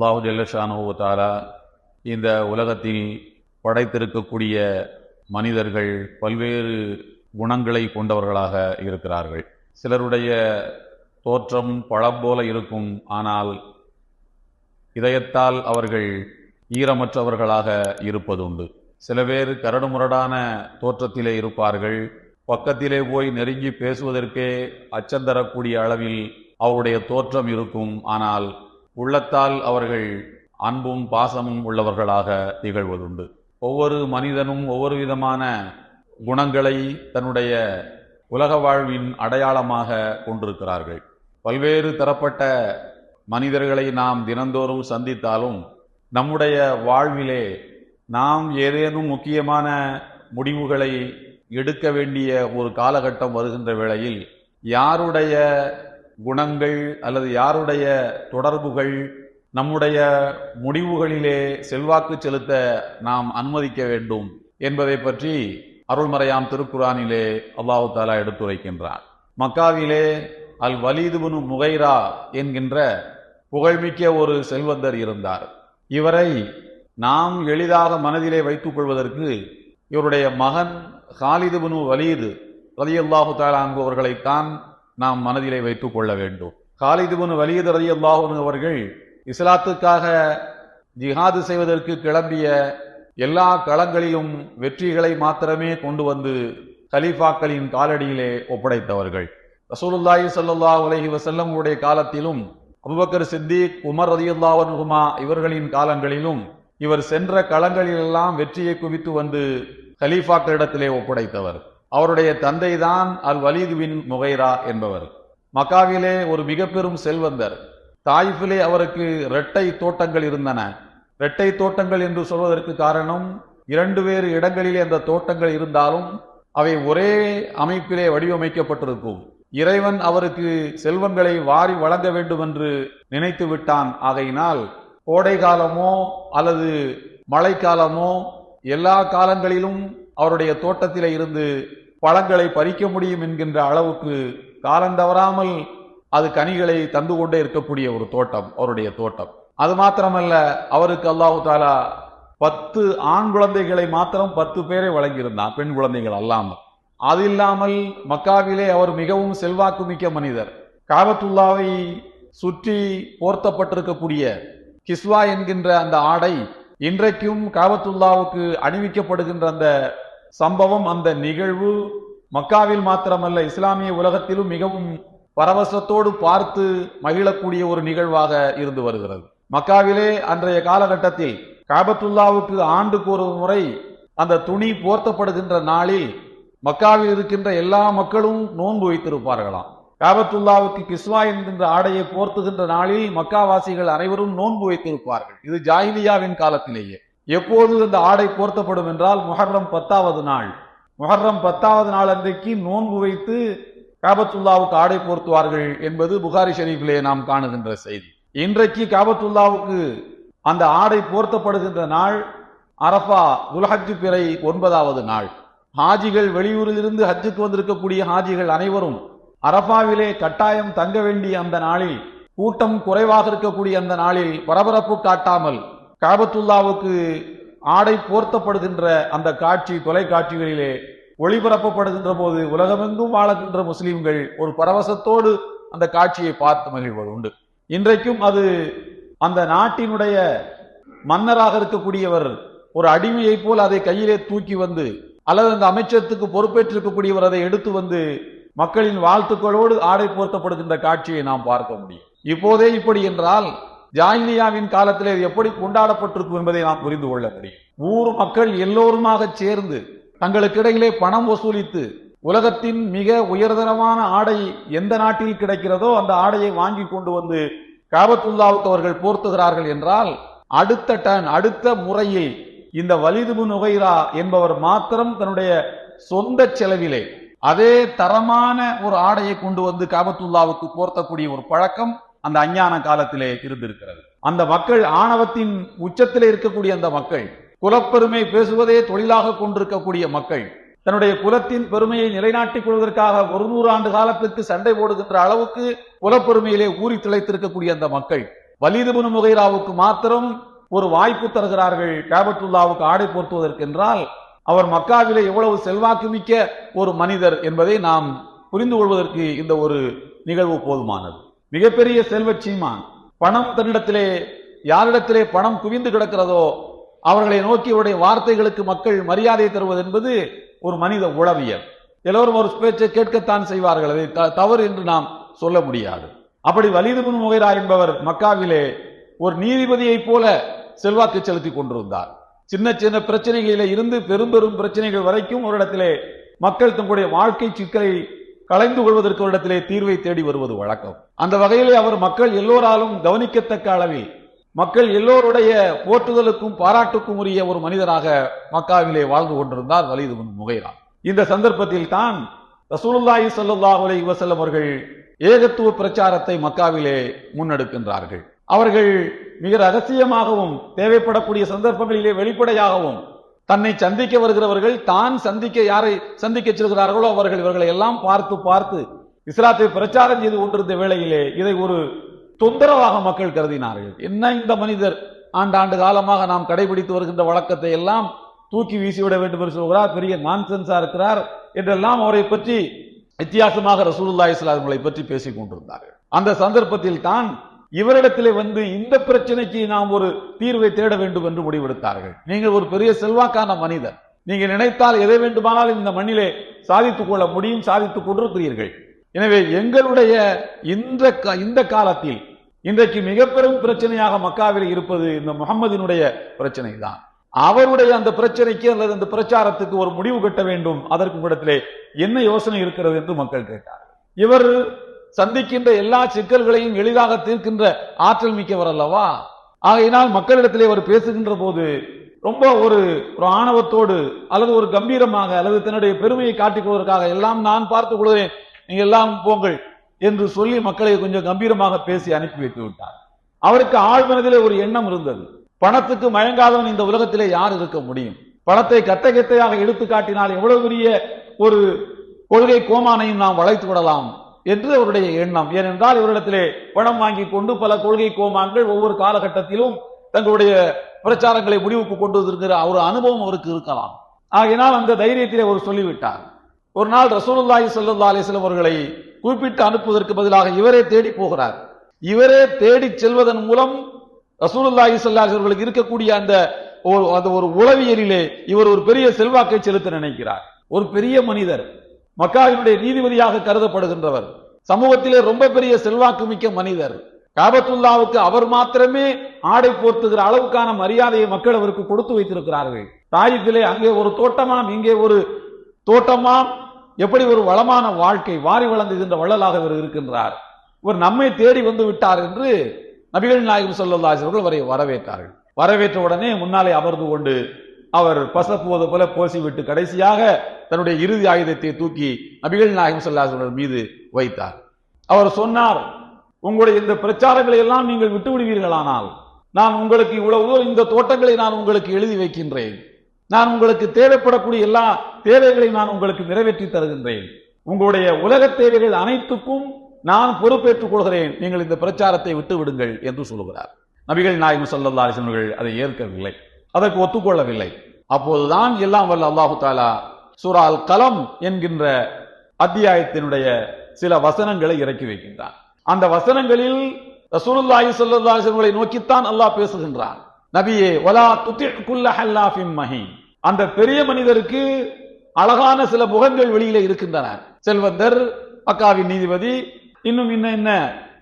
அல்லாஹு ஜல்லஷானுவத்தாலா இந்த உலகத்தில் படைத்திருக்கக்கூடிய மனிதர்கள் பல்வேறு குணங்களை கொண்டவர்களாக இருக்கிறார்கள். சிலருடைய தோற்றம் பழம் போல இருக்கும் ஆனால் இதயத்தால் அவர்கள் ஈரமற்றவர்களாக இருப்பதுண்டு. சில பேர் கரடுமுரடான தோற்றத்திலே இருப்பார்கள். பக்கத்திலே போய் நெருங்கி பேசுவதற்கே அச்சம் தரக்கூடிய அளவில் அவருடைய தோற்றம் இருக்கும். ஆனால் உள்ளத்தால் அவர்கள் அன்பும் பாசமும் உள்ளவர்களாக திகழ்வதுண்டு. ஒவ்வொரு மனிதனும் ஒவ்வொரு விதமான குணங்களை தன்னுடைய உலக வாழ்வின் அடையாளமாக கொண்டிருக்கிறார்கள். பல்வேறு தரப்பட்ட மனிதர்களை நாம் தினந்தோறும் சந்தித்தாலும் நம்முடைய வாழ்விலே நாம் ஏதேனும் முக்கியமான முடிவுகளை எடுக்க வேண்டிய ஒரு காலகட்டம் வருகின்ற வேளையில் யாருடைய குணங்கள் அல்லது யாருடைய தொடர்புகள் நம்முடைய முடிவுகளிலே செல்வாக்கு செலுத்த நாம் அனுமதிக்க வேண்டும் என்பதை பற்றி அருள்மறையாம் திருக்குறானிலே அல்லாஹு தாலா எடுத்துரைக்கின்றார் மக்காவிலே அல் வலீதுபுனு முகைரா என்கின்ற புகழ்மிக்க ஒரு செல்வந்தர் இருந்தார். இவரை நாம் எளிதாக மனதிலே வைத்துக் கொள்வதற்கு இவருடைய மகன் ஹாலிதுபுனு வலீது ரலியல்லாஹு தாலா அவர்களைத்தான் நாம் மனதிலே வைத்துக் கொள்ள வேண்டும். ஹாலிதுபுனு ரதி அல்லாஹன் அவர்கள் இஸ்லாத்துக்காக ஜிஹாது செய்வதற்கு கிளம்பிய எல்லா களங்களிலும் வெற்றிகளை மாத்திரமே கொண்டு வந்து கலீஃபாக்களின் காலடியிலே ஒப்படைத்தவர்கள். ரசூலுல்லாஹி சல்லா உலகி வஸல்லம் உடைய காலத்திலும் அபுபக்கர் சித்திக் உமர் ரலியல்லாஹுமா இவர்களின் காலங்களிலும் இவர் சென்ற களங்களிலெல்லாம் வெற்றியை குவித்து வந்து கலீஃபாக்களிடத்திலே ஒப்படைத்தவர். அவருடைய தந்தைதான் அல் வலீது பின் முகைரா என்பவர். மக்காவிலே ஒரு மிக பெரும் செல்வந்தர். தாயிஃபிலே அவருக்கு இரட்டை தோட்டங்கள் இருந்தன. இரட்டை தோட்டங்கள் என்று சொல்வதற்கு காரணம் இரண்டு வேறு இடங்களிலே அந்த தோட்டங்கள் இருந்தாலும் அவை ஒரே அமைப்பிலே வடிவமைக்கப்பட்டிருக்கும். இறைவன் அவருக்கு செல்வங்களை வாரி வழங்க வேண்டும் என்று நினைத்து விட்டான். ஆகையினால் கோடை காலமோ அல்லது மழைக்காலமோ எல்லா காலங்களிலும் அவருடைய தோட்டத்திலே இருந்து பழங்களை பறிக்க முடியும் என்கின்ற அளவுக்கு காலந்தவராமல் அது கனிகளை தந்து கொண்டே இருக்கக்கூடிய ஒரு தோட்டம் அவருடைய தோட்டம். அது மாத்திரமல்ல அவருக்கு அல்லாஹு தாலா பத்து ஆண் குழந்தைகளை மாத்திரம் பத்து பேரை வழங்கியிருந்தான் பெண் குழந்தைகள் அல்லாமல். அது இல்லாமல் மக்காவிலே அவர் மிகவும் செல்வாக்கு மிக்க மனிதர். காபத்துல்லாவை சுற்றி போர்த்தப்பட்டிருக்கக்கூடிய கிஸ்வா என்கின்ற அந்த ஆடை இன்றைக்கும் காபத்துல்லாவுக்கு அணிவிக்கப்படுகின்ற அந்த சம்பவம் அந்த நிகழ்வு மக்காவில் மாத்திரமல்ல இஸ்லாமிய உலகத்திலும் மிகவும் பரவசத்தோடு பார்த்து மகிழக்கூடிய ஒரு நிகழ்வாக இருந்து வருகிறது. மக்காவிலே அன்றைய காலகட்டத்தில் காபத்துல்லாவுக்கு ஆண்டுக்கு ஒரு முறை அந்த துணி போர்த்தப்படுகின்ற நாளில் மக்காவில் இருக்கின்ற எல்லா மக்களும் நோன்பு வைத்திருப்பார்களாம். காபத்துல்லாவுக்கு கிஸ்வா என்கின்ற ஆடையை போர்த்துகின்ற நாளில் மக்காவாசிகள் அனைவரும் நோன்பு வைத்திருப்பார்கள். இது ஜாஹிலியாவின் காலத்திலேயே. எப்போது இந்த ஆடை போர்த்தப்படும் என்றால் முஹர்ரம் பத்தாவது நாள். முஹர்ரம் பத்தாவது நாள் அன்றைக்கு நோன்பு வைத்து காபத்துல்லாவுக்கு ஆடை போர்த்துவார்கள் என்பது புகாரி ஷெரீஃபிலே நாம் காணுகின்ற செய்தி. இன்றைக்கு காபத்துல்லாவுக்கு அந்த ஆடை போர்த்தப்படுகின்ற நாள் அரஃபா துல்ஹஜ் பிறை ஒன்பதாவது நாள். ஹாஜிகள் வெளியூரிலிருந்து ஹஜ்ஜுக்கு வந்திருக்கக்கூடிய ஹாஜிகள் அனைவரும் அரஃபாவிலே கட்டாயம் தங்க வேண்டிய அந்த நாளில் கூட்டம் குறைவாக இருக்கக்கூடிய அந்த நாளில் பரபரப்பு காட்டாமல் காபத்துல்லாவுக்கு ஆடை போர்த்தப்படுகின்ற அந்த காட்சி தொலைக்காட்சிகளிலே ஒளிபரப்பப்படுகின்ற போது உலகமெங்கும் வாழுகின்ற முஸ்லிம்கள் ஒரு பரவசத்தோடு அந்த காட்சியை பார்த்து மகிழ்வது உண்டு இன்றைக்கும் அது அந்த நாட்டினுடைய மன்னராக இருக்கக்கூடியவர் ஒரு அடிமையை போல் அதை கையிலே தூக்கி வந்து அல்லது அந்த அமைச்சத்துக்கு பொறுப்பேற்றிருக்கக்கூடியவர் அதை எடுத்து வந்து மக்களின் வாழ்த்துக்களோடு ஆடை போர்த்தப்படுகின்ற காட்சியை நாம் பார்க்க முடியும். இப்போதே இப்படி என்றால் ஜாயிலியாவின் காலத்தில் இது எப்படி கொண்டாடப்பட்டிருக்கும் என்பதை நாம் புரிந்து கொள்ள முடியும். ஊர் மக்கள் எல்லோருமாக சேர்ந்து தங்களுக்கிடையிலே பணம் வசூலித்து உலகத்தின் மிக உயர்தரமான ஆடை எந்த நாட்டில் கிடைக்கிறதோ அந்த ஆடையை வாங்கி கொண்டு வந்து காபத்துல்லாவுக்கு அவர்கள் போர்த்துகிறார்கள் என்றால் அடுத்த டன் அடுத்த முறையில் இந்த வலிதுபு நுகைரா என்பவர் மாத்திரம் தன்னுடைய சொந்த செலவிலே அதே தரமான ஒரு ஆடையை கொண்டு வந்து காபத்துல்லாவுக்கு போர்த்தக்கூடிய ஒரு பழக்கம் அந்த அஞ்ஞான காலத்திலே இருந்திருக்கிறது. அந்த மக்கள் ஆணவத்தின் உச்சத்திலே இருக்கக்கூடிய அந்த மக்கள் குலப்பெருமை பேசுவதே தொழிலாக கொண்டிருக்கக்கூடிய மக்கள் தன்னுடைய குலத்தின் பெருமையை நிலைநாட்டிக் கொள்வதற்காக ஒரு நூறு ஆண்டு காலத்திற்கு சண்டை போடுகின்ற அளவுக்கு குலப்பெருமையிலே ஊறி திளைத்திருக்கக்கூடிய அந்த மக்கள் வலிதுபுன் முகைராவுக்கு மாத்திரம் ஒரு வாய்ப்பு தருகிறார்கள் கேபத்துல்லாவுக்கு ஆடை போர்த்துவதற்கு என்றால் அவர் மக்காவிலே எவ்வளவு செல்வாக்கு மிக்க ஒரு மனிதர் என்பதை நாம் புரிந்து கொள்வதற்கு இந்த ஒரு நிகழ்வு போதுமானது. மிகப்பெரிய செல்வ சீமான் பணம் தன்னிடத்திலே யாரிடத்திலே பணம் குவிந்து கிடக்கிறதோ அவர்களை நோக்கி அவருடைய வார்த்தைகளுக்கு மக்கள் மரியாதை தருவது என்பது ஒரு மனித உளவியல். எல்லோரும் ஒரு பேச்சை கேட்கத்தான் செய்வார்கள். அதை த- தவறு என்று நாம் சொல்ல முடியாது. அப்படி வலிதுபின் முகைரா என்பவர் மக்காவிலே ஒரு நீதிபதியைப் போல செல்வாக்கு செலுத்திக் கொண்டிருந்தார். சின்ன சின்ன பிரச்சனைகளில இருந்து பெரும் பெரும் பிரச்சனைகள் வரைக்கும் ஒரு இடத்திலே மக்கள் தங்களுடைய வாழ்க்கை சிக்கலை கலைந்து கொள்வதற்கு ஒரு இடத்திலே தீர்வை தேடி வருவது வழக்கம். அந்த வகையிலே அவர் மக்கள் எல்லோராலும் கவனிக்கத்தக்க அளவில் மக்கள் எல்லோருடைய போற்றுதலுக்கும் பாராட்டுக்கும் உரிய ஒரு மனிதராக மக்காவிலே வாழ்ந்து கொண்டிருந்தார் வலிது பின் முகைரா. இந்த சந்தர்ப்பத்தில் தான் ரசூலுல்லாஹி ஸல்லல்லாஹு அலைஹி வசல்லம் அவர்கள் ஏகத்துவ பிரச்சாரத்தை மக்காவிலே முன்னெடுக்கின்றார்கள். அவர்கள் மிக ரகசியமாகவும் தேவைப்படக்கூடிய சந்தர்ப்பங்களிலே வெளிப்படையாகவும் தன்னை சந்திக்க வருகிறவர்கள் தான் சந்திக்க யாரை சந்திக்க செல்கிறார்களோ அவர்கள் இவர்களை எல்லாம் பார்த்து பார்த்து இஸ்லாத்தை பிரச்சாரம் செய்து கொண்டிருந்த வேளையிலே இதை ஒரு தொந்தரவாக மக்கள் கருதினார்கள். என்ன இந்த மனிதர்? ஆண்டாண்டு காலமாக நாம் கடைபிடித்து வருகின்ற வழக்கத்தை எல்லாம் தூக்கி வீசிவிட வேண்டும் என்று சொல்கிறார். பெரிய நான்சென்ஸா இருக்கிறார் என்றெல்லாம் அவரை பற்றி வித்தியாசமாக ரசூலுல்லா ஸல்லல்லாஹு பற்றி பேசிக் கொண்டிருந்தார்கள். அந்த சந்தர்ப்பத்தில் தான் இவரிடத்திலே வந்து இந்த பிரச்சனைக்கு நாம் ஒரு தீர்வை தேட வேண்டும் என்று முடிவெடுத்தார்கள். நீங்கள் ஒரு பெரிய செல்வாக்கான மனிதர். நீங்கள் நினைத்தால் எதை வேண்டுமானாலும் இந்த மண்ணிலே சாதித்துக் கொள்ள முடியும் சாதித்துக் கொண்டிருக்கிறீர்கள். எனவே எங்களுடைய இந்த இந்த காலத்தில் இன்றைக்கு மிக பெரும் பிரச்சனையாக மக்காவில் இருப்பது இந்த முகம்மதினுடைய பிரச்சனை தான் அவருடைய அந்த பிரச்சனைக்கு அல்லது அந்த பிரச்சாரத்துக்கு ஒரு முடிவு கட்ட வேண்டும். அதற்கு இடத்திலே என்ன யோசனை இருக்கிறது என்று மக்கள் கேட்டார் இவர் சந்திக்கின்ற எல்லா சிக்கல்களையும் எளிதாக தீர்க்கின்ற ஆற்றல் மிக்கவர் அல்லவா? ஆகையினால் மக்களிடத்திலே அவர் பேசுகின்ற போது ரொம்ப ஒரு ஒரு ஆணவத்தோடு அல்லது ஒரு கம்பீரமாக அல்லது தன்னுடைய பெருமையை காட்டிக்கொள்வதற்காக எல்லாம் நான் பார்த்துக் கொள்கிறேன் நீங்க எல்லாம் போங்கள் என்று சொல்லி மக்களை கொஞ்சம் கம்பீரமாக பேசி அனுப்பி வைத்து விட்டார். அவருக்கு ஆழ்மனதிலே ஒரு எண்ணம் இருந்தது. பணத்துக்கு மயங்காதவன் இந்த உலகத்திலே யார் இருக்க முடியும்? பணத்தை கத்தை கத்தையாக எடுத்து காட்டினால் எவ்வளவு பெரிய ஒரு கொள்கை கோமானையும் நாம் வளைத்து விடலாம் என்று அவருடைய எண்ணம். ஏனென்றால் இவரிடத்திலே பணம் வாங்கி கொண்டு பல கொள்கை கோமாங்கள் ஒவ்வொரு காலகட்டத்திலும் தங்களுடைய பிரச்சாரங்களை முடிவுக்கு கொண்டு வந்திருக்கிற ஒரு அனுபவம் அவருக்கு இருக்கலாம். ஆகினால் அந்த தைரியத்திலே அவர் சொல்லிவிட்டார். ஒரு நாள் ரசூலுல்லாஹி ஸல்லல்லாஹு அலிஸ்லம் அவர்களை குறிப்பிட்டு அனுப்புவதற்கு பதிலாக இவரே தேடி போகிறார். இவரே தேடி செல்வதன் மூலம் ரசூலுல்லாஹி ஸல்லல்லாஹு அவர்களுக்கு இருக்கக்கூடிய அந்த அந்த ஒரு உளவியலிலே இவர் ஒரு பெரிய செல்வாக்கை செலுத்த நினைக்கிறார். ஒரு பெரிய மனிதர். மக்காவினுடைய நீதிபதியாக கருதப்படுகின்றவர். சமூகத்திலே ரொம்ப பெரிய செல்வாக்கு மிக்க மனிதர். காபத்துல்லாவுக்கு அவர் மாத்திரமே ஆடை போர்த்துகிற அளவுக்கான மரியாதையை மக்கள் அவருக்கு கொடுத்து வைத்திருக்கிறார்கள். தாயிஃபிலே அங்கே ஒரு தோட்டமாம் இங்கே ஒரு தோட்டமாம். எப்படி ஒரு வளமான வாழ்க்கை வாரி வளர்ந்துகின்ற வள்ளலாக இவர் இருக்கின்றார். இவர் நம்மை தேடி வந்து விட்டார் என்று நபிகள் நாயகம் ஸல்லல்லாஹு அவர்கள் அவரை வரவேற்றார்கள். வரவேற்ற உடனே முன்னாலே அமர்ந்து கொண்டு அவர் பசப்புவது போல போசிவிட்டு கடைசியாக தன்னுடைய இறுதி ஆயுதத்தை தூக்கி நபிகள் நாயகம் ஸல்லல்லாஹு மீது வைத்தார். அவர் சொன்னார் உங்களுடைய இந்த பிரச்சாரங்களை எல்லாம் நீங்கள் விட்டு விடுவீர்களானால் நான் உங்களுக்கு இவ்வளவு இந்த தோட்டங்களை நான் உங்களுக்கு எழுதி வைக்கின்றேன். நான் உங்களுக்கு தேவைப்படக்கூடிய எல்லா தேவைகளையும் நான் உங்களுக்கு நிறைவேற்றி தருகின்றேன். உங்களுடைய உலக தேவைகள் அனைத்துக்கும் நான் பொறுப்பேற்றுக் கொள்கிறேன். நீங்கள் இந்த பிரச்சாரத்தை விட்டு விடுங்கள் என்று சொல்லுகிறார். நபிகள் நாயகம் சல்லா அலிசன்கள் அதை ஏற்கவில்லை. அதற்கு ஒத்துக்கொள்ளவில்லை. அப்போதுதான் எல்லாம் வல்ல அல்லாஹு தாலா சூரா அல் கலம் என்கின்ற அத்தியாயத்தினுடைய சில வசனங்களை இறக்கி வைக்கின்றான். அந்த வசனங்களில் ரசூலுல்லாஹி ஸல்லல்லாஹு நோக்கித்தான் அல்லாஹ் பேசுகின்றான். நபியே வலா துதி' குல்ல ஹல்லாஃபின் மஹீன். அந்த பெரிய மனிதருக்கு அழகான சில முகங்கள் வெளியில இருக்கின்றன. செல்வந்தர் பக்காவின் நீதிபதி இன்னும் இன்ன என்ன?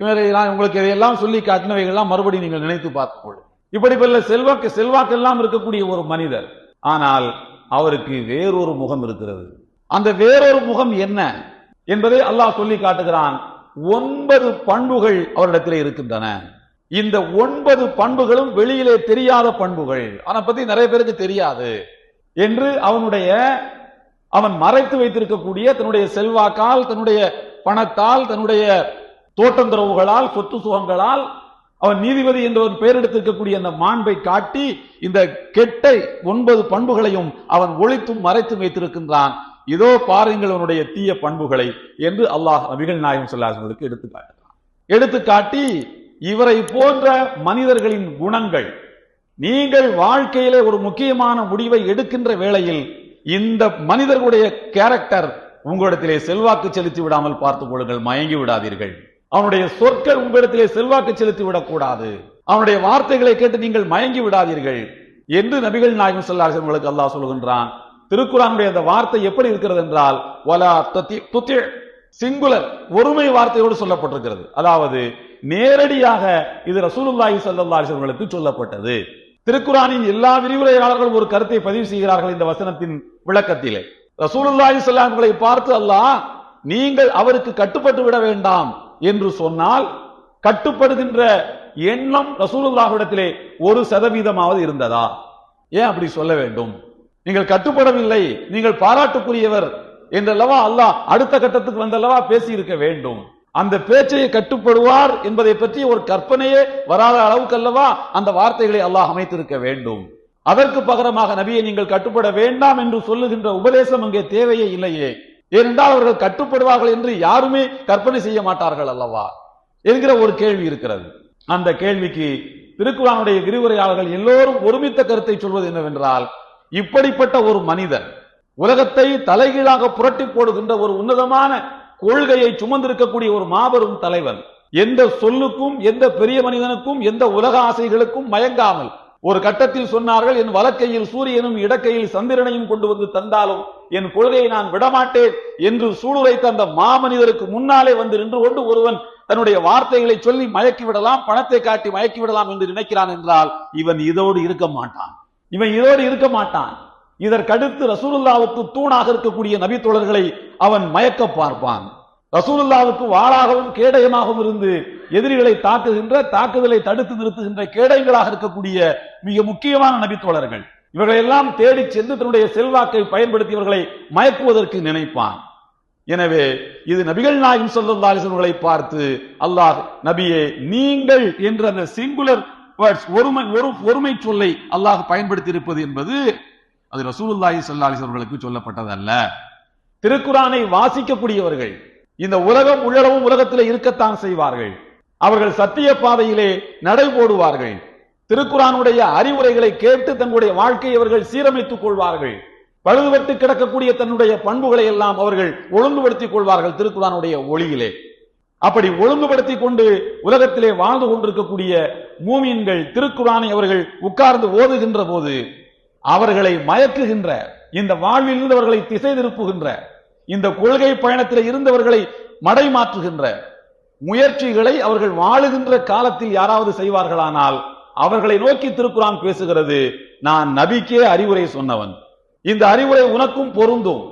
இவரை நான் உங்களுக்கு இதையெல்லாம் சொல்லி காட்டினவைகள்லாம் மறுபடியும் நீங்கள் நினைத்து பார்த்துக்கொள்ளும் இப்படி பல செல்வாக்கு செல்வாக்கெல்லாம் இருக்கக்கூடிய ஒரு மனிதர். ஆனால் அவருக்கு வேறொரு முகம் இருக்கிறது. அந்த வேறொரு முகம் என்ன என்பதை அல்லாஹ் சொல்லி காட்டுகிறான். ஒன்பது பண்புகள் அவரிடத்திலே இருக்கின்றன. இந்த ஒன்பது பண்புகளும் வெளியிலே தெரியாத பண்புகள். அதை பத்தி நிறைய பேருக்கு தெரியாது. என்று அவனுடைய அவன் மறைத்து வைத்திருக்கக்கூடிய தன்னுடைய செல்வாக்கால் தன்னுடைய பணத்தால் தன்னுடைய தோட்டந்துறவுகளால் சொத்து சுகங்களால் அவன் நீதிபதி என்ற ஒரு பெயர் எடுத்திருக்கக்கூடிய அந்த மாண்பை காட்டி இந்த கெட்டை ஒன்பது பண்புகளையும் அவன் ஒழித்தும் மறைத்தும் வைத்திருக்கின்றான். இதோ பாருங்கள் அவனுடைய தீய பண்புகளை என்று அல்லாஹ் நபிகள் நாயகம் சொல்லாசங்களுக்கு எடுத்து காட்டுகிறான். எடுத்து காட்டி இவரை போன்ற மனிதர்களின் குணங்கள் நீங்கள் வாழ்க்கையிலே ஒரு முக்கியமான முடிவை எடுக்கின்ற வேளையில் இந்த மனிதர்களுடைய கேரக்டர் உங்களிடத்திலே செல்வாக்கு செலுத்தி விடாமல் பார்த்துக் கொள்ளுங்கள் மயங்கி விடாதீர்கள். அவனுடைய சொற்கள் உங்களிடத்திலே செல்வாக்கு செலுத்தி விடக்கூடாது அவனுடைய வார்த்தைகளை கேட்டு நீங்கள் மயங்கி விடாதீர்கள். என்று நபிகள் நாயகம் சொல்லார்கள் உங்களுக்கு அல்லாஹ் சொல்கின்றான் திருக்குறானுடைய அந்த வார்த்தை எப்படி இருக்கிறது என்றால் வலா துத்தி சிங்குலர் ஒருமை வார்த்தையோடு சொல்லப்பட்டிருக்கிறது. அதாவது நேரடியாக இது ரசூலுல்லாஹி ஸல்லல்லாஹு அலைஹி சொல்லப்பட்டது. திருக்குறானின் எல்லா விரிவுரையாளர்களும் ஒரு கருத்தை பதிவு செய்கிறார்கள் இந்த வசனத்தின் விளக்கத்திலே. ரசூலுல்லாஹி ஸல்லல்லாஹு பார்த்து அல்லாஹ் நீங்கள் அவருக்கு கட்டுப்பட்டு விட வேண்டாம். என்று சொன்னால் கட்டுப்படுகின்ற எண்ணம் ரசூலுல்லாஹ்விடத்திலே ஒரு சதவீதமாவது இருந்ததா? ஏன் அப்படி சொல்ல வேண்டும்? நீங்கள் கட்டுப்படவில்லை நீங்கள் பாராட்டுக்குரியவர் என்றல்லவா அல்லாஹ் அடுத்த கட்டத்துக்கு வந்தல்லவா பேசி இருக்க வேண்டும். அந்த பேச்சையை கட்டுப்படுவார் என்பதை பற்றி ஒரு கற்பனையே வராத அளவுக்கு அல்லவா அந்த வார்த்தைகளை அல்லாஹ் அமைத்திருக்க வேண்டும். அதற்கு பகரமாக நபியை நீங்கள் கட்டுப்பட வேண்டாம் என்று சொல்லுகின்ற உபதேசம் அங்கே தேவையே இல்லையே. ஏனென்றால் அவர்கள் கட்டுப்படுவார்கள் என்று யாருமே கற்பனை செய்ய மாட்டார்கள் அல்லவா? என்கிற ஒரு கேள்வி இருக்கிறது. அந்த கேள்விக்கு திருக்குறானுடைய விரிவுரையாளர்கள் எல்லோரும் ஒருமித்த கருத்தை சொல்வது என்னவென்றால் இப்படிப்பட்ட ஒரு மனிதன் உலகத்தை தலைகீழாக புரட்டி போடுகின்ற ஒரு உன்னதமான கொள்கையை சுமந்திருக்கக்கூடிய ஒரு மாபெரும் தலைவன் எந்த சொல்லுக்கும் எந்த பெரிய மனிதனுக்கும் எந்த உலக ஆசைகளுக்கும் மயங்காமல் ஒரு கட்டத்தில் சொன்னார்கள் என் வலக்கையில் சூரியனும் இடக்கையில் சந்திரனையும் கொண்டு வந்து தந்தாலும் என் கொள்கையை நான் விடமாட்டேன் என்று சூளுரைத்த அந்த மாமனிதருக்கு முன்னாலே வந்து நின்று கொண்டு ஒருவன் தன்னுடைய வார்த்தைகளை சொல்லி மயக்கி விடலாம் பணத்தை காட்டி மயக்கி விடலாம் என்று நினைக்கிறான் என்றால் இவன் இதோடு இருக்க மாட்டான். இவன் இதோடு இருக்க மாட்டான். இதற்கடுத்து ரசூலுல்லாவுக்கு தூணாக இருக்கக்கூடிய நபித்தோழர்களை அவன் மயக்க பார்ப்பான். ரசூலுல்லாவுக்கு வாளாகவும் கேடயமாகவும் இருந்து எதிரிகளை தாக்குகின்ற தாக்குதலை தடுத்து நிறுத்துகின்ற கேடயங்களாக இருக்கக்கூடிய மிக முக்கியமான நபித்தோழர்கள். இவர்களெல்லாம் தேடி சென்று தன்னுடைய செல்வாக்கை பயன்படுத்தி இவர்களை மயக்குவதற்கு நினைப்பான். எனவே இது நபிகள் நாயகம் ஸல்லல்லாஹு அலைஹி பார்த்து அல்லாஹ் நபியே நீங்கள் என்ற அந்த சிங்குலர் வேர்ட்ஸ் ஒருமை ஒரு ஒருமை சொல்லை அல்லாஹ் பயன்படுத்தி இருப்பது என்பது அது ரசூலுல்லாஹி அல்லாஹி அலைஹி சொல்லப்பட்டதல்ல. திருக்குரானை வாசிக்கக்கூடியவர்கள் இந்த உலகம் உள்ளடவும் உலகத்தில் இருக்கத்தான் செய்வார்கள். அவர்கள் சத்திய பாதையிலே நடை போடுவார்கள். திருக்குறானுடைய அறிவுரைகளை கேட்டு தங்களுடைய வாழ்க்கையை அவர்கள் சீரமைத்துக் கொள்வார்கள். பழுதுபட்டு கிடக்கக்கூடிய தன்னுடைய பண்புகளை எல்லாம் அவர்கள் ஒழுங்குபடுத்திக் கொள்வார்கள் திருக்குறானுடைய ஒளியிலே. அப்படி ஒழுங்குபடுத்தி கொண்டு உலகத்திலே வாழ்ந்து கொண்டிருக்கக்கூடிய மூமியன்கள் திருக்குறானை அவர்கள் உட்கார்ந்து ஓதுகின்ற போது அவர்களை மயக்குகின்ற இந்த வாழ்வில் இருந்தவர்களை திசை திருப்புகின்ற இந்த கொள்கை பயணத்தில் இருந்தவர்களை மடை மாற்றுகின்ற முயற்சிகளை அவர்கள் வாழுகின்ற காலத்தில் யாராவது செய்வார்களானால் அவர்களை நோக்கி திருக்குறான் பேசுகிறது நான் நபிக்கே அறிவுரை சொன்னவன். இந்த அறிவுரை உனக்கும் பொருந்தும்.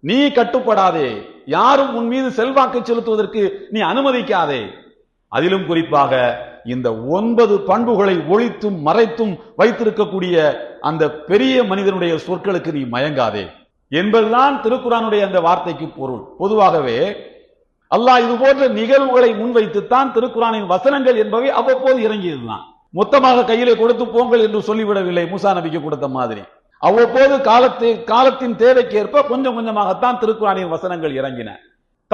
நீ கட்டுப்படாதே. யாரும் உன் மீது செல்வாக்கு செலுத்துவதற்கு நீ அனுமதிக்காதே. அதிலும் குறிப்பாக இந்த ஒன்பது பண்புகளை ஒழித்தும் மறைத்தும் வைத்திருக்கக்கூடிய அந்த பெரிய மனிதனுடைய சொற்களுக்கு நீ மயங்காதே. என்பதுதான் திருக்குறானுடைய அந்த வார்த்தைக்கு பொருள். பொதுவாகவே அல்லாஹ் இது போன்ற நிகழ்வுகளை முன்வைத்துத்தான் திருக்குறானின் வசனங்கள் என்பவை அவ்வப்போது இறங்கியதுதான். மொத்தமாக கையிலே கொடுத்து போங்கள் என்று சொல்லிவிடவில்லை மூசா நபிக்கு கொடுத்த மாதிரி. அவ்வப்போது காலத்து காலத்தின் தேவைக்கேற்ப கொஞ்சம் கொஞ்சமாகத்தான் திருக்குறானின் வசனங்கள் இறங்கின.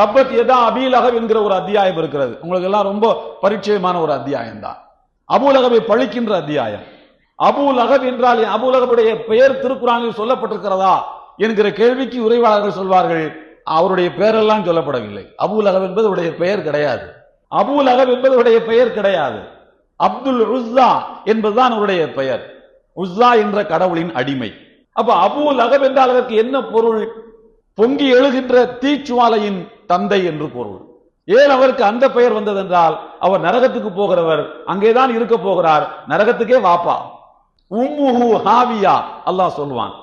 தப்பத் எதா அபீலகப் என்கிற ஒரு அத்தியாயம் இருக்கிறது. உங்களுக்கு எல்லாம் ரொம்ப பரிச்சயமான ஒரு அத்தியாயம் தான். அபூலகவை பழிக்கின்ற அத்தியாயம். அபூலகப் என்றால் அபூலகபுடைய பெயர் திருக்குறானில் சொல்லப்பட்டிருக்கிறதா? என்கிற கேள்விக்கு உரைவாளர்கள் சொல்வார்கள் அவருடைய பெயரெல்லாம் சொல்லப்படவில்லை. அபூலகப் என்பது உடைய பெயர் கிடையாது. அபூலகப் என்பது உடைய பெயர் கிடையாது. அப்துல் உஸ்ஸா என்பதுதான் அவருடைய பெயர். உஸ்ஸா என்ற கடவுளின் அடிமை. அப்ப அபுல் அகப் என்றால் அதற்கு என்ன பொருள்? பொங்கி எழுகின்ற தீச்சுவாலையின் தந்தை என்று பொருள். ஏன் அவருக்கு அந்த பெயர் வந்ததென்றால் அவர் நரகத்துக்கு போகிறவர் அங்கேதான் இருக்க போகிறார் நரகத்துக்கே வாப்பா. உம்முஹு ஹாவியா அல்லாஹ் சொல்லுவான்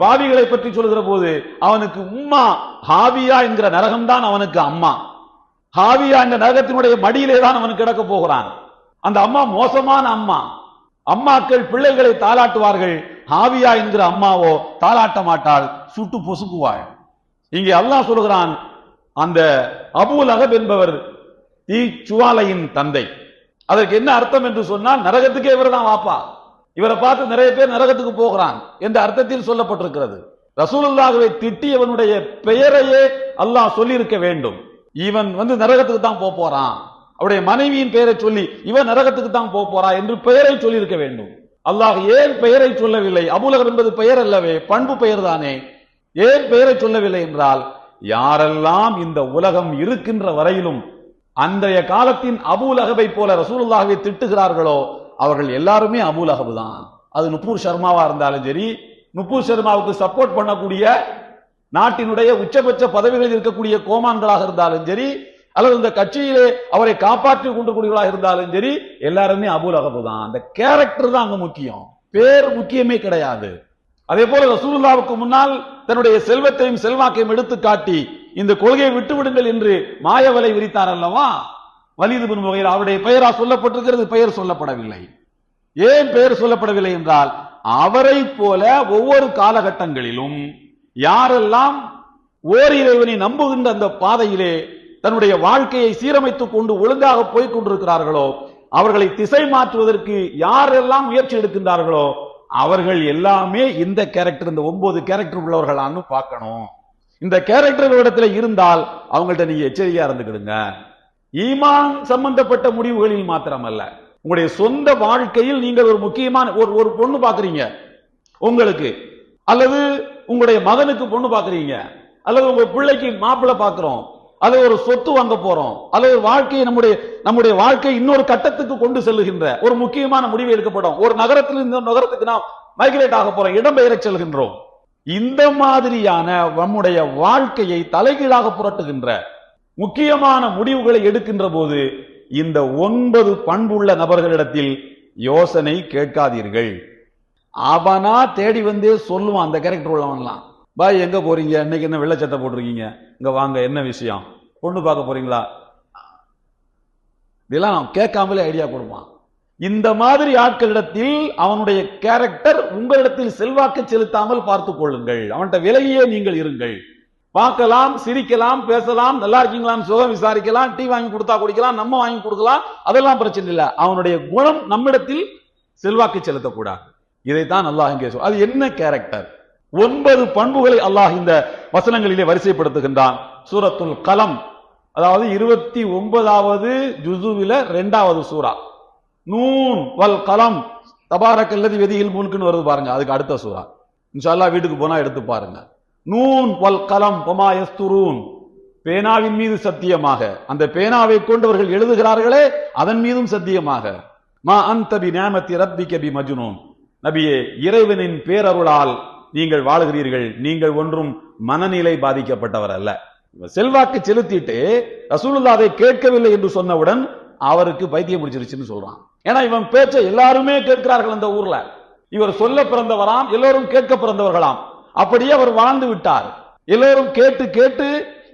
பாவிகளை பற்றி சொல்லுகிற போது அவனுக்கு உம்மா ஹாவியா என்கிற நரகம் தான் அவனுக்கு அம்மா. ஹாவியா என்ற நரகத்தினுடைய மடியிலே தான் அவன் கிடக்க போகிறான். அந்த அம்மா மோசமான அம்மா. அம்மாக்கள் பிள்ளைகளை தாளாட்டுவார்கள். ஹாவியா என்கிற அம்மாவோ தாளாட்ட மாட்டாள் சுட்டு பொசுக்குவாள். இங்கே அல்லாஹ் சொல்கிறான் அந்த அபுல் அகப் என்பவர் தீ சுவாலையின் தந்தை. அதற்கு என்ன அர்த்தம் என்று சொன்னால் நரகத்துக்கே இவர் தான் வாப்பா. இவரை பார்த்து நிறைய பேர் நரகத்துக்கு போகிறான் என்ற அர்த்தத்தில் சொல்லப்பட்டிருக்கிறது. ரசூலுல்லாகவே திட்டியவனுடைய பெயரையே அல்லாஹ் சொல்லியிருக்க வேண்டும். இவன் வந்து நரகத்துக்கு தான் போக போறான். அவருடைய மனைவியின் பெயரை சொல்லி இவன் நரகத்துக்கு தான் போக போறா என்று பெயரை சொல்லியிருக்க வேண்டும். அல்லாஹ் ஏன் பெயரை சொல்லவில்லை? அபூலகம் என்பது பெயர் அல்லவே பண்பு பெயர் தானே. ஏன் பெயரை சொல்லவில்லை என்றால் யாரெல்லாம் இந்த உலகம் இருக்கின்ற வரையிலும் அன்றைய காலத்தின் அபுலகவை போல ரசூலுல்லாஹவை திட்டுகிறார்களோ அவர்கள் எல்லாருமே அபூலகபு தான். அது நுப்பூர் சர்மாவா இருந்தாலும் சரி நுப்பூர் சர்மாவுக்கு சப்போர்ட் பண்ணக்கூடிய நாட்டினுடைய உச்சபட்ச பதவிகளில் இருக்கக்கூடிய கோமான்களாக இருந்தாலும் சரி அல்லது இந்த கட்சியிலே அவரை காப்பாற்றி கொண்டு கூடியவர்களாக இருந்தாலும் சரி எல்லாருமே அபுல் அகபு தான். அந்த கேரக்டர் தான் அங்க முக்கியம். பேர் முக்கியமே கிடையாது. அதே போல ரசூலுல்லாவுக்கு முன்னால் தன்னுடைய செல்வத்தையும் செல்வாக்கையும் எடுத்து காட்டி இந்த கொள்கையை விட்டு விடுங்கள் என்று மாயவலை விரித்தார் அல்லவா? வலிது பின் முகையில் அவருடைய பெயரா சொல்லப்பட்டிருக்கிறது பெயர் சொல்லப்படவில்லை. ஏன் பெயர் சொல்லப்படவில்லை என்றால் அவரை போல ஒவ்வொரு காலகட்டங்களிலும் யாரெல்லாம் ஓர் இறைவனை நம்புகின்ற அந்த பாதையிலே தன்னுடைய வாழ்க்கையை சீரமைத்துக் கொண்டு ஒழுங்காக போய்க் கொண்டிருக்கிறார்களோ அவர்களை திசை மாற்றுவதற்கு யாரெல்லாம் முயற்சி எடுக்கின்றார்களோ அவர்கள் எல்லாமே இந்த கேரக்டர் இந்த ஒன்பது கேரக்டர் உள்ளவர்களான்னு பார்க்கணும். இந்த கேரக்டர் இடத்துல இருந்தால் அவங்கள்ட்ட நீங்க எச்சரிக்கையா இருந்துக்கிடுங்க. ஈமான் சம்பந்தப்பட்ட முடிவுகளில் மாத்திரமல்ல. உங்களுடைய சொந்த வாழ்க்கையில் நீங்கள் ஒரு முக்கியமான ஒரு ஒரு பொண்ணு பாக்குறீங்க உங்களுக்கு. அல்லது உங்களுடைய மகனுக்கு பொண்ணு பாக்குறீங்க அல்லது உங்க பிள்ளைக்கு மாப்பிள்ளை பாக்குறோம் அல்லது ஒரு சொத்து வாங்க போறோம். அல்லது ஒரு வாழ்க்கையை நம்முடைய நம்முடைய வாழ்க்கை இன்னொரு கட்டத்துக்கு கொண்டு செல்லுகின்ற ஒரு முக்கியமான முடிவு எடுக்கப்படும். ஒரு நகரத்தில் இந்த நகரத்துக்கு நாம் மைக்ரேட் ஆக போறோம். இடம்பெயரச் செல்கின்றோம். இந்த மாதிரியான நம்முடைய வாழ்க்கையை தலைகீழாக புரட்டுகின்ற முக்கியமான முடிவுகளை எடுக்கின்ற போது இந்த ஒன்பது பண்புள்ள நபர்களிடத்தில் யோசனை கேட்காதீர்கள். அவனா தேடி வந்தே சொல்லுவான் அந்த கேரக்டர் உள்ளவன்லாம். பாய் எங்க போறீங்க? இன்னைக்கு என்ன வெள்ளை போட்டிருக்கீங்க? இங்க வாங்க என்ன விஷயம்? பொண்ணு பார்க்க போறீங்களா? இதெல்லாம் கேட்காமலே ஐடியா கொடுப்பான். இந்த மாதிரி ஆட்களிடத்தில் அவனுடைய கேரக்டர் உங்களிடத்தில் செல்வாக்கு செலுத்தாமல் பார்த்துக் கொள்ளுங்கள். அவன்கிட்ட விலகியே நீங்கள் இருங்கள். பார்க்கலாம் சிரிக்கலாம் பேசலாம் நல்லா இருக்கீங்களான்னு சுகம் விசாரிக்கலாம் டீ வாங்கி கொடுத்தா குடிக்கலாம் நம்ம வாங்கி கொடுக்கலாம் அதெல்லாம் பிரச்சனை இல்லை. அவனுடைய குணம் நம்மிடத்தில் செல்வாக்கு செலுத்தக்கூடாது. இதைத்தான் அல்லாஹ் இங்கே சொல் அது என்ன கேரக்டர் ஒன்பது பண்புகளை அல்லாஹ் இந்த வசனங்களிலே வரிசைப்படுத்துகின்றான். சூரத்துல் கலம் அதாவது இருபத்தி ஒன்பதாவது ஜுசுவில ரெண்டாவது சூரா. நூன் வல் கலம் தபாரக்கல்லதி வெதியில் முழுக்குன்னு வருது பாருங்க அதுக்கு அடுத்த சூரா. இன்ஷால்லா வீட்டுக்கு போனா எடுத்து பாருங்க. நூன் வல் கலம் பொமா எஸ்துரூன் பேனாவின் மீது சத்தியமாக. அந்த பேனாவை கொண்டவர்கள் எழுதுகிறார்களே அதன் மீதும் சத்தியமாக. மா அந்தபி நேமத்தி ரப்பி கபி மஜுனூன். நபியே இறைவனின் பேரருளால் நீங்கள் வாழுகிறீர்கள். நீங்கள் ஒன்றும் மனநிலை பாதிக்கப்பட்டவர் அல்ல. செல்வாக்கு செலுத்திட்டு ரசூலுல்லா அதை கேட்கவில்லை என்று சொன்னவுடன் அவருக்கு பைத்தியம் முடிச்சிருச்சுன்னு சொல்றான். ஏன்னா இவன் பேச்ச எல்லாருமே கேட்கிறார்கள் அந்த ஊர்ல. இவர் சொல்ல பிறந்தவராம் எல்லோரும் கேட்க பிறந்தவர்களாம். அப்படியே அவர் வாழ்ந்து விட்டார். எல்லோரும் கேட்டு கேட்டு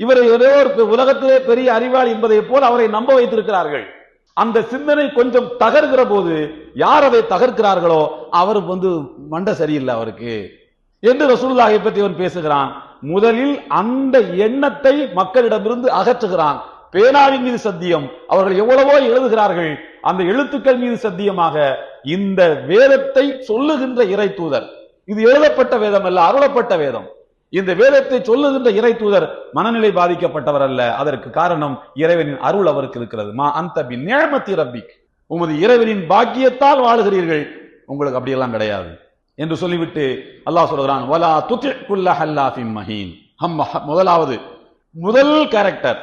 இவரை ஏதோ ஒரு உலகத்திலே பெரிய அறிவாளி என்பதை போல் அவரை நம்ப வைத்திருக்கிறார்கள். அந்த சிந்தனை கொஞ்சம் தகர்கிற போது யார் அதை தகர்க்கிறார்களோ அவர் வந்து மண்டை சரியில்லை அவருக்கு. என்று ரசூல்லாஹை பற்றி அவன் பேசுகிறான். முதலில் அந்த எண்ணத்தை மக்களிடமிருந்து அகற்றுகிறான். பேனாவின் மீது சத்தியம். அவர்கள் எவ்வளவோ எழுதுகிறார்கள். அந்த எழுத்துக்கள் மீது சத்தியமாக இந்த வேதத்தை சொல்லுகின்ற இறை தூதர் இது எழுதப்பட்ட வேதம் அல்ல அருளப்பட்ட வேதம். இந்த வேதத்தை சொல்லுகின்ற இறை தூதர் மனநிலை பாதிக்கப்பட்டவர் அல்ல. அதற்கு காரணம் இறைவனின் அருள் அவருக்கு இருக்கிறது. மா அந்த நேமத்தி ரப்பிக். உமது இறைவனின் பாக்கியத்தால் வாழுகிறீர்கள். உங்களுக்கு அப்படியெல்லாம் கிடையாது. என்று சொல்லிவிட்டு அல்லாஹ் சொல்கிறான் வலா துத்திக்குல்ல ஹல்லாஃபின் மஹீன். ஹம் முதலாவது முதல் கேரக்டர்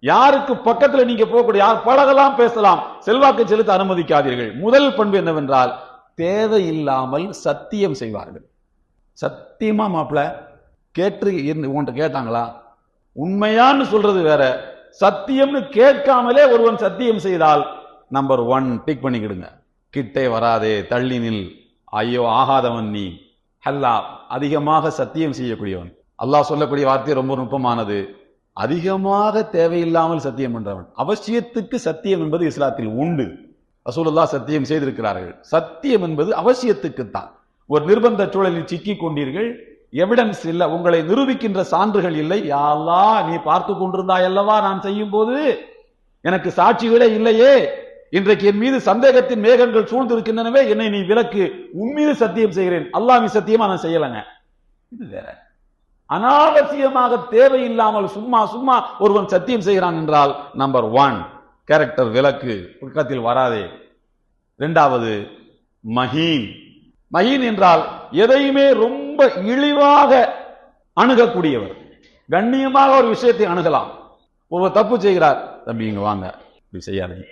யாருக்கு பக்கத்துல நீங்க போகக்கூடிய யார் பழகலாம் பேசலாம் செல்வாக்கு செலுத்த அனுமதிக்காதீர்கள். முதல் பண்பு என்னவென்றால் தேவையில்லாமல் சத்தியம் செய்வார்கள். சத்தியமா மாப்பிள கேட்டு உன்கிட்ட கேட்டாங்களா? உண்மையான்னு சொல்றது வேற. சத்தியம்னு கேட்காமலே ஒருவன் சத்தியம் செய்தால் நம்பர் ஒன் டிக் பண்ணிக்கிடுங்க. கிட்டே வராதே தள்ளி நில். ஐயோ ஆகாதவன் நீ. ஹல்லா அதிகமாக சத்தியம் செய்யக்கூடியவன். அல்லாஹ் சொல்லக்கூடிய வார்த்தை ரொம்ப நுட்பமானது. அதிகமாக தேவையில்லாமல் சத்தியம் பண்றவன். அவசியத்துக்கு சத்தியம் என்பது இஸ்லாத்தில் உண்டு. ரசூலுல்லா சத்தியம் செய்திருக்கிறார்கள். சத்தியம் என்பது அவசியத்துக்குத்தான். ஒரு நிர்பந்த சூழலில் சிக்கிக் கொண்டீர்கள் எவிடன்ஸ் இல்லை உங்களை நிரூபிக்கின்ற சான்றுகள் இல்லை. யாழ்லா நீ பார்த்து கொண்டிருந்தாய் அல்லவா நான் செய்யும் போது? எனக்கு சாட்சிகளே இல்லையே. இன்றைக்கு என் மீது சந்தேகத்தின் மேகங்கள் சூழ்ந்திருக்கின்றனவே என்னை நீ விலக்கு உன் சத்தியம் செய்கிறேன். அல்லாமி சத்தியமா நான் செய்யலைங்க. இது வேற. அனாவசியமாக தேவையில்லாமல் சும்மா சும்மா ஒருவன் சத்தியம் செய்கிறான் என்றால் நம்பர் ஒன் கேரக்டர் விலக்கு பக்கத்தில் வராதே. ரெண்டாவது மஹீன். மஹீன் என்றால் எதையுமே ரொம்ப இழிவாக அணுகக்கூடியவர். கண்ணியமாக ஒரு விஷயத்தை அணுகலாம். ஒருவர் தப்பு செய்கிறார் தம்பி இங்க வாங்க. இப்படி செய்யாதீங்க.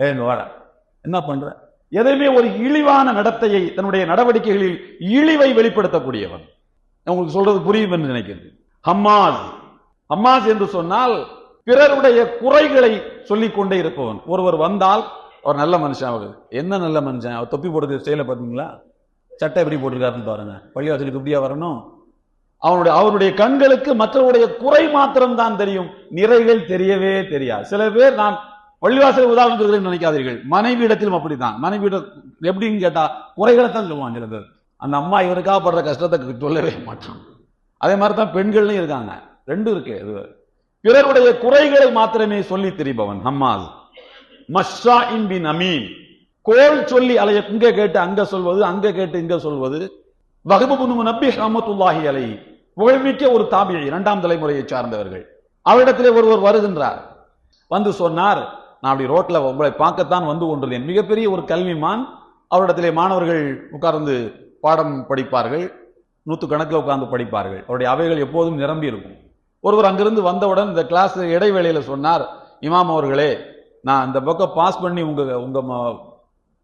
ஏ இங்க என்ன பண்ற? எதையுமே ஒரு இழிவான நடத்தையை தன்னுடைய நடவடிக்கைகளில் இழிவை வெளிப்படுத்தக்கூடியவன் உங்களுக்கு சொல்றது புரியும் என்று நினைக்கிறேன். ஹம்மாஸ். ஹம்மாஸ் என்று சொன்னால் பிறருடைய குறைகளை சொல்லிக் கொண்டே இருப்பவன். ஒருவர் வந்தால் ஒரு நல்ல மனுஷன் அவர். என்ன நல்ல மனுஷன்? அவர் தொப்பி போடுறது செயலை பார்த்தீங்களா? சட்டை எப்படி போட்டிருக்காருன்னு பாருங்க. பள்ளிவாசலுக்கு இப்படியா வரணும்? அவனுடைய அவருடைய கண்களுக்கு மற்றவருடைய குறை மாத்திரம் தான் தெரியும். நிறைகள் தெரியவே தெரியாது. சில பேர் நான் பள்ளிவாசல் உதாரணம் சொல்கிறேன் நினைக்காதீர்கள். மனைவி இடத்திலும் அப்படித்தான். மனைவி எப்படின்னு கேட்டா குறைகளை தான் சொல்லுவான் சில பேர் அந்த அம்மா இவருக்காக படுற கஷ்டத்தை சொல்லவே மாட்டான். அதே மாதிரி தான் பெண்கள்லையும் இருக்காங்க. ரெண்டும் இருக்கு. இது பிறருடைய குறைகளை மாத்திரமே சொல்லி தெரிபவன். ஹம்மாஸ். மஷா பின் அமீன். கோல் சொல்லி அலைய இங்க கேட்டு அங்க சொல்வது அங்க கேட்டு இங்க சொல்வது. வகபுபுனு நபி ரஹமத்துல்லாஹி அலை புகழ்மிக்க ஒரு தாபியை இரண்டாம் தலைமுறையை சார்ந்தவர்கள். அவரிடத்திலே ஒருவர் வருகின்றார். வந்து சொன்னார் நான் அப்படி ரோட்ல உங்களை பார்க்கத்தான் வந்து கொண்டிருந்தேன். மிகப்பெரிய ஒரு கல்விமான் அவரிடத்திலே மாணவர்கள் உட்கார்ந்து பாடம் படிப்பார்கள். நூற்று கணக்கில் உட்கார்ந்து படிப்பார்கள். அவருடைய அவைகள் எப்போதும் நிரம்பி இருக்கும். ஒருவர் அங்கிருந்து வந்தவுடன் இந்த கிளாஸ் இடைவேளையில் சொன்னார் இமாம் அவர்களே நான் அந்த பக்கம் பாஸ் பண்ணி உங்கள் உங்கள் ம-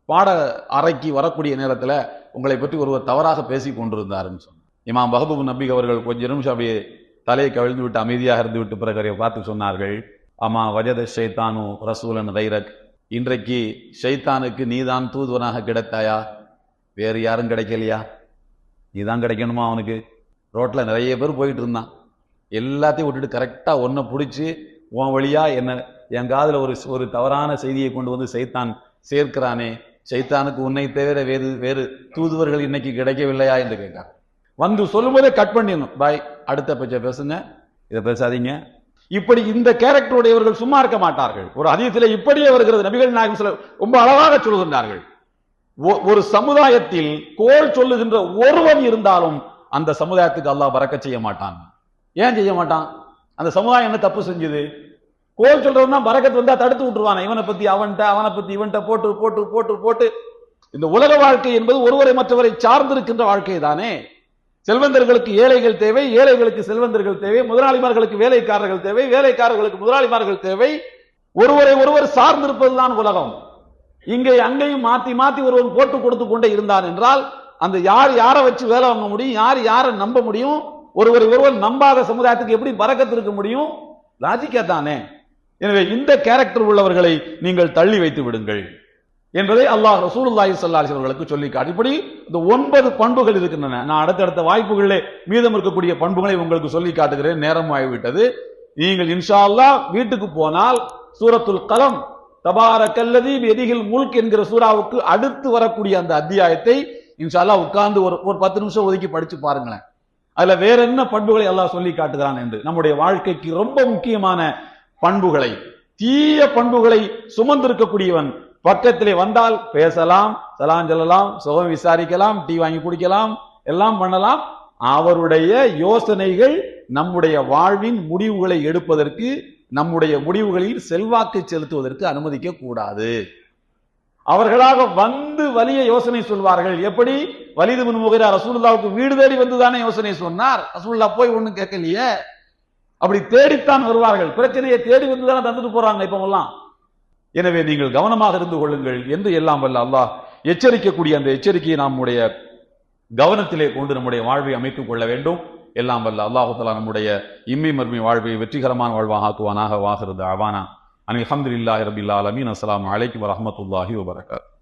பாட அறைக்கு வரக்கூடிய நேரத்தில் உங்களை பற்றி ஒருவர் தவறாக பேசி கொண்டிருந்தாருன்னு சொன்னார் இமாம் பஹபூப் நபிக் அவர்கள் கொஞ்ச நிமிஷம் அப்படியே தலையை கவிழ்ந்து விட்டு அமைதியாக இருந்து விட்டு பிறகு அவரை பார்த்து சொன்னார்கள் அம்மா வஜத ஷைத்தானு ரசூலன் ரைரக் இன்றைக்கு ஷைத்தானுக்கு நீதான் தூதுவனாக கிடைத்தாயா? வேறு யாரும் கிடைக்கலையா? நீதான் கிடைக்கணுமா அவனுக்கு? ரோட்டில் நிறைய பேர் போயிட்டு இருந்தான். எல்லாத்தையும் விட்டுட்டு கரெக்டாக ஒன்றை பிடிச்சி உன் வழியாக என்ன என் காதில் ஒரு ஒரு தவறான செய்தியை கொண்டு வந்து சைத்தான் சேர்க்கிறானே சைத்தானுக்கு உன்னை தவிர வேறு வேறு தூதுவர்கள் இன்னைக்கு கிடைக்கவில்லையா என்று கேட்கார் வந்து சொல்லும்போதே கட் பண்ணிடணும். பாய் அடுத்த பேச்ச பேசுங்க. இதை பேசாதீங்க. இப்படி இந்த கேரக்டருடையவர்கள் சும்மா இருக்க மாட்டார்கள். ஒரு அதிகத்தில் இப்படியே வருகிறது. நபிகள் நாயகம் சில ரொம்ப அழகாக சொல்கின்றார்கள் ஒ- ஒரு சமுதாயத்தில் கோல் சொல்லுகின்ற ஒருவன் இருந்தாலும் அந்த சமுதாயத்துக்கு அல்லாஹ் பறக்க செய்ய மாட்டான். ஏன் செய்ய மாட்டான்? அந்த சமுதாயம் என்ன தப்பு செஞ்சது? கோல் சொல்றவனா பறக்கத்து வந்தா தடுத்து விட்டுருவான. இவனை பத்தி அவன்கிட்ட அவனை பத்தி இவன்கிட்ட போட்டு போட்டு போட்டு போட்டு. இந்த உலக வாழ்க்கை என்பது ஒருவரை மற்றவரை சார்ந்திருக்கின்ற வாழ்க்கை தானே. செல்வந்தர்களுக்கு ஏழைகள் தேவை ஏழைகளுக்கு செல்வந்தர்கள் தேவை முதலாளிமார்களுக்கு வேலைக்காரர்கள் தேவை வேலைக்காரர்களுக்கு முதலாளிமார்கள் தேவை. ஒருவரை ஒருவர் சார்ந்திருப்பதுதான் உலகம். இங்கே அங்கேயும் மாத்தி மாத்தி ஒருவன் போட்டு கொடுத்து கொண்டே இருந்தான் என்றால் அந்த யார் யாரை வச்சு வேலை வாங்க முடியும் யார் யாரை நம்ப முடியும் ஒருவர் ஒருவர் நம்பாத சமுதாயத்துக்கு எப்படி பறக்கத்திருக்க முடியும்? லாஜிக்கா தானே. எனவே இந்த கேரக்டர் உள்ளவர்களை நீங்கள் தள்ளி வைத்து விடுங்கள் என்பதை அல்லாஹ் ரசூலுல்லாஹி ஸல்லல்லாஹு அவர்களுக்கு சொல்லி இப்படி இந்த ஒன்பது பண்புகள் இருக்கின்றன. நான் அடுத்தடுத்த வாய்ப்புகளிலே மீதம் இருக்கக்கூடிய பண்புகளை உங்களுக்கு சொல்லி காட்டுகிறேன். நேரம் ஆகிவிட்டது. நீங்கள் இன்ஷா அல்லாஹ் வீட்டுக்கு போனால் சூரத்துல் கலம் தபாரக்கல்லதி எதிகில் முல்க் என்கிற சூறாவுக்கு அடுத்து வரக்கூடிய அந்த அத்தியாயத்தை இன்ஷா அல்லாஹ் உட்கார்ந்து ஒரு ஒரு பத்து நிமிஷம் ஒதுக்கி படிச்சு பாருங்களேன். அதுல வேற என்ன பண்புகளை எல்லாம் சொல்லி காட்டுகிறான் என்று. நம்முடைய வாழ்க்கைக்கு ரொம்ப முக்கியமான பண்புகளை தீய பண்புகளை சுமந்திருக்கக்கூடியவன் பக்கத்திலே வந்தால் பேசலாம் சலாம் சொல்லலாம் சுகம் விசாரிக்கலாம் டீ வாங்கி குடிக்கலாம் எல்லாம் பண்ணலாம். அவருடைய யோசனைகள் நம்முடைய வாழ்வின் முடிவுகளை எடுப்பதற்கு நம்முடைய முடிவுகளில் செல்வாக்கு செலுத்துவதற்கு அனுமதிக்க கூடாது அவர்களாக வந்து வலிய யோசனை சொல்வார்கள். எப்படி? வலிது முன்முகிற ரசூல்லாவுக்கு வீடு தேடி வந்துதானே யோசனை சொன்னார். ரசூல்லா போய் ஒன்னும் கேட்கலையே. அப்படி தேடித்தான் வருவார்கள். பிரச்சனையை தேடி வந்து தானே தந்துட்டு போறாங்க இப்ப எல்லாம் எனவே நீங்கள் கவனமாக இருந்து கொள்ளுங்கள். என்று எல்லாம் வல்ல அல்லாஹ் எச்சரிக்கக்கூடிய அந்த எச்சரிக்கையை நம்முடைய கவனத்திலே கொண்டு நம்முடைய வாழ்வை அமைத்துக் கொள்ள வேண்டும். எல்லாம் வல்ல அல்லாஹுத்தலா நம்முடைய இம்மை மர்மி வாழ்வை வெற்றிகரமான வாழ்வாக ஆக்குவானாக வாகிறது அவானா அனில் அஹமதுல்லாஹி ரபில்லா அலமீன் அஸ்லாம் அலைக்கும் வரமத்துல்லாஹி வபரகாத்துஹு